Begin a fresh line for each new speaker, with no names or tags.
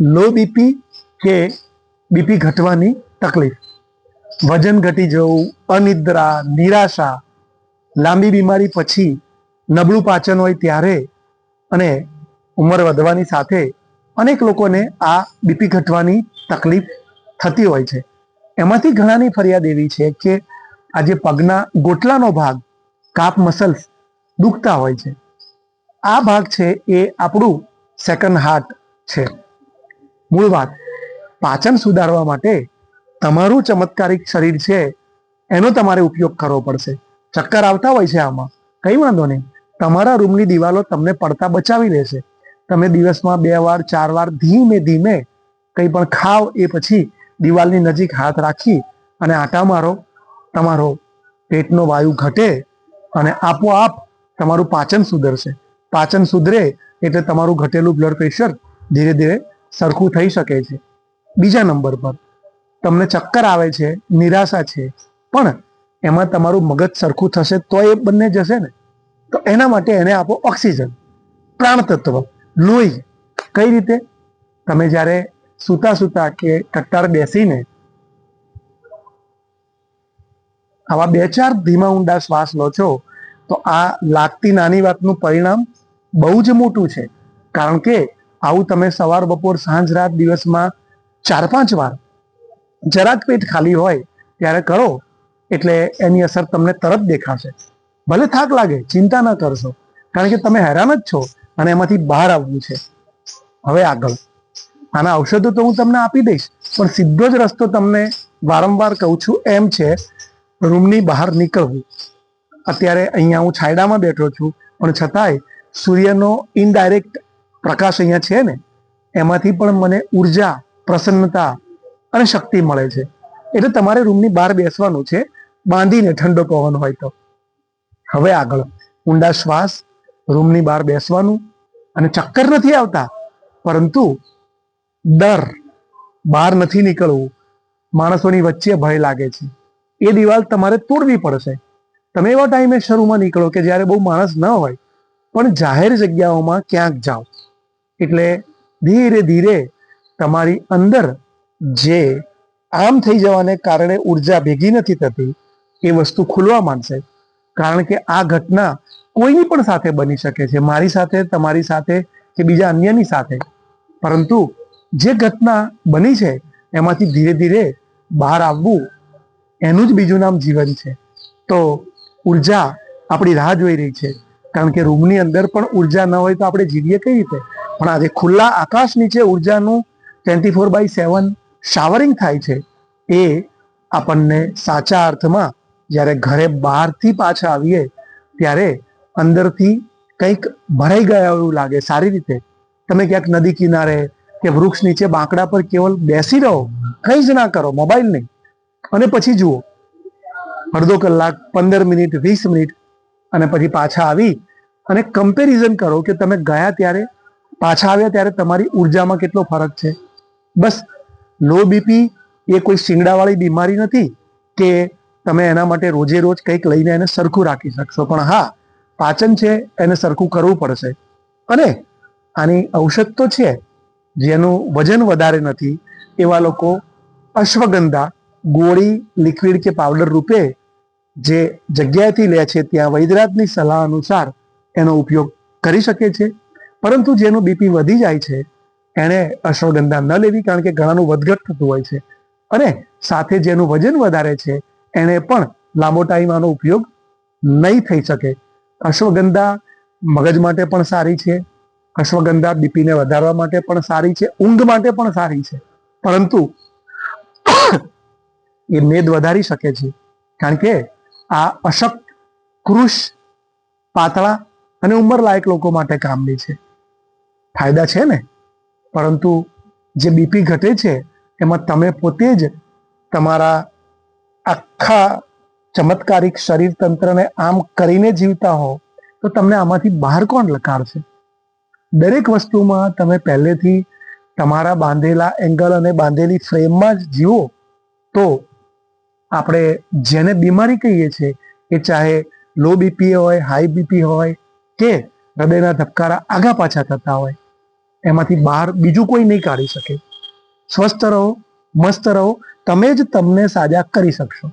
Low BP કે BP ઘટવાની તકલીફ. વજન ઘટી જવું, અનિદ્રા, નિરાશા, લાંબી બીમારી પછી નબળું પાચન હોય ત્યારે અને ઉંમર વધવાની સાથે અનેક લોકોને આ બીપી ઘટવાની તકલીફ થતી હોય છે. એમાંથી ઘણાની ફરિયાદ એવી છે કે આજે પગના ગોટલાનો ભાગ, કાપ મસલ્સ દુખતા હોય છે. આ ભાગ છે એ આપણું સેકન્ડ હાર્ટ છે. મૂળ વાત, પાચન સુધારવા માટે તમારું ચમત્કારિક શરીર છે, એનો તમારે ઉપયોગ કરવો પડશે. ચક્કર આવતા હોય છે આમાં. કઈ વાંધો નહીં. તમારા રૂમની દિવાલો તમને પડતા બચાવી લેશે. તમે દિવસમાં બે વાર, ચાર વાર ધીમે ધીમે કંઈ પણ ખાવ એ પછી દિવાલની નજીક હાથ રાખી અને આટા મારો, તમારો પેટનો વાયુ ઘટે અને આપોઆપ તમારું પાચન સુધરશે. પાચન સુધરે એટલે તમારું ઘટેલું બ્લડ પ્રેશર ધીરે ધીરે સરખું થઈ શકે છે. બીજા નંબર પર, તમને ચક્કર આવે છે, નિરાશા છે, પણ એમાં તમારું મગજ સરખું થશે તો એ બંને જશે ને. તો એના માટે એને આપો ઓક્સિજન પ્રાણ લોહી. કઈ રીતે? તમે જ્યારે સૂતા સૂતા કે કટ્ટાર બેસીને આવા બે ચાર ધીમા ઊંડા શ્વાસ લો છો, તો આ લાગતી નાની વાતનું પરિણામ બહુ જ મોટું છે. કારણ કે આવું તમે સવાર, બપોર, સાંજ, રાત દિવસમાં ચાર, પાંચ વાર જરાક પેટ ખાલી હોય ત્યારે કરો, એટલે એની અસર તમને તરત દેખાશે. ભલે થાક લાગે, ચિંતા ન કરશો, કારણ કે તમે હેરાન જ છો અને એમાંથી બહાર આવવું છે. હવે આગળ. આના ઔષધો તો હું તમને આપી દઈશ, પણ સીધો જ રસ્તો તમને વારંવાર કહું છું એમ છે, રૂમની બહાર નીકળવું. અત્યારે અહીંયા હું છાયડામાં બેઠો છું, પણ છતાંય સૂર્યનો ઇનડાયરેક્ટ પ્રકાશ અહીંયા છે ને, એમાંથી પણ મને ઊર્જા, પ્રસન્નતા અને શક્તિ મળે છે. એટલે તમારે રૂમની બહાર બેસવાનું છે, બાંધીને ઠંડો પવન હોય તો. હવે આગળ, ઊંડા શ્વાસ રૂમની બહાર બેસવાનું અને ચક્કર નથી આવતા, પરંતુ ડર, બહાર નથી નીકળવું, માણસોની વચ્ચે ભય લાગે છે. એ દિવાલ તમારે તોડવી પડશે. તમે એવા ટાઈમે શરૂમાં નીકળો કે જ્યારે બહુ માણસ ન હોય, પણ જાહેર જગ્યાઓમાં ક્યાંક જાઓ. એટલે ધીરે ધીરે તમારી અંદર જે આમ થઈ જવાને કારણે ઊર્જા ભેગી નથી થતી, એ વસ્તુ ખુલવા માંડશે. કારણ કે આ ઘટના કોઈની પણ સાથે બની શકે છે, મારી સાથે, તમારી સાથે કે બીજા અન્યની સાથે. પરંતુ જે ઘટના બની છે, એમાંથી ધીરે ધીરે બહાર આવવું, એનું જ બીજું નામ જીવન છે. તો ઊર્જા આપણી રાહ જોઈ રહી છે. કારણ કે રૂમની અંદર પણ ઊર્જા ન હોય તો આપણે જીવીએ કઈ રીતે? પણ આજે ખુલ્લા આકાશ નીચે ઉર્જાનું twenty four by seven showering થાય છે એ આપણને સાચા અર્થમાં જ્યારે ઘરે બહારથી પાછા આવીએ ત્યારે અંદરથી કંઈક ભરાઈ ગયા એવું લાગે સારી રીતે. તમે ક્યાંક નદી કિનારે કે વૃક્ષ નીચે બાંકડા પર કેવલ બેસી રહો, કંઈ જ ના કરો, મોબાઈલ નહીં. અને પછી જુઓ, અડધો કલાક, પંદર મિનિટ, વીસ મિનિટ અને પછી પાછા આવી અને કમ્પેરિઝન કરો કે તમે ગયા ત્યારે પાછા આવ્યા ત્યારે તમારી ઉર્જામાં કેટલો ફરક છે? બસ લો બીપી એ કોઈ શિંગડાવાળી બીમારી નથી કે તમે એના માટે રોજે રોજ કંઈક લઈને એને સરખું રાખી શકશો. પણ હા, પાચન છે એને સરખું કરવું પડશે. અને આની ઔષધ તો છે, જેનું વજન વધારે નથી, એવા લોકો અશ્વગંધા, ગોળી લિક્વિડ કે પાવડર રૂપે જે જગ્યાએથી લે છે, ત્યાં વૈદ્યરાજની સલાહ અનુસાર એનો ઉપયોગ કરી શકે છે. પરંતુ જેનું બીપી વધી જાય છે, એણે અશ્વગંધા ન લેવી કારણ કે ઘણાનું વધઘટ થતું હોય છે. અને સાથે જેનું વજન વધારે છે, એણે પણ લાંબો ટાઈમ આનો ઉપયોગ નહીં થઈ શકે. અશ્વગંધા મગજ માટે પણ સારી છે, અશ્વગંધા બીપીને વધારવા માટે પણ સારી છે, ઊંઘ માટે પણ સારી છે. પરંતુ એ મેદ વધારી શકે છે, કારણ કે આ અશક્ત કૃષ પાતળા અને ઉંમરલાયક લોકો માટે કામની છે. ફાયદા છે ને? પરંતુ જે બીપી ઘટે છે, એમાં તમે પોતે જ તમારા આખા ચમત્કારિક શરીર તંત્રને આમ કરીને જીવતા હો તો તમને આમાંથી બહાર કોણ લકારશે દરેક વસ્તુમાં તમે પહેલેથી તમારા બાંધેલા એંગલ અને બાંધેલી ફ્રેમમાં જ જીવો, તો આપણે જેને બીમારી કહીએ છીએ, એ ચાહે લો બીપી હોય હાઈ બીપી હોય કે હૃદયના ધબકારા આગા પાછા થતા હોય એમાંથી બહાર બીજું કોઈ નહીં કાઢી શકે. સ્વસ્થ રહો, મસ્ત રહો, તમે જ તમને સાજા કરી શકશો.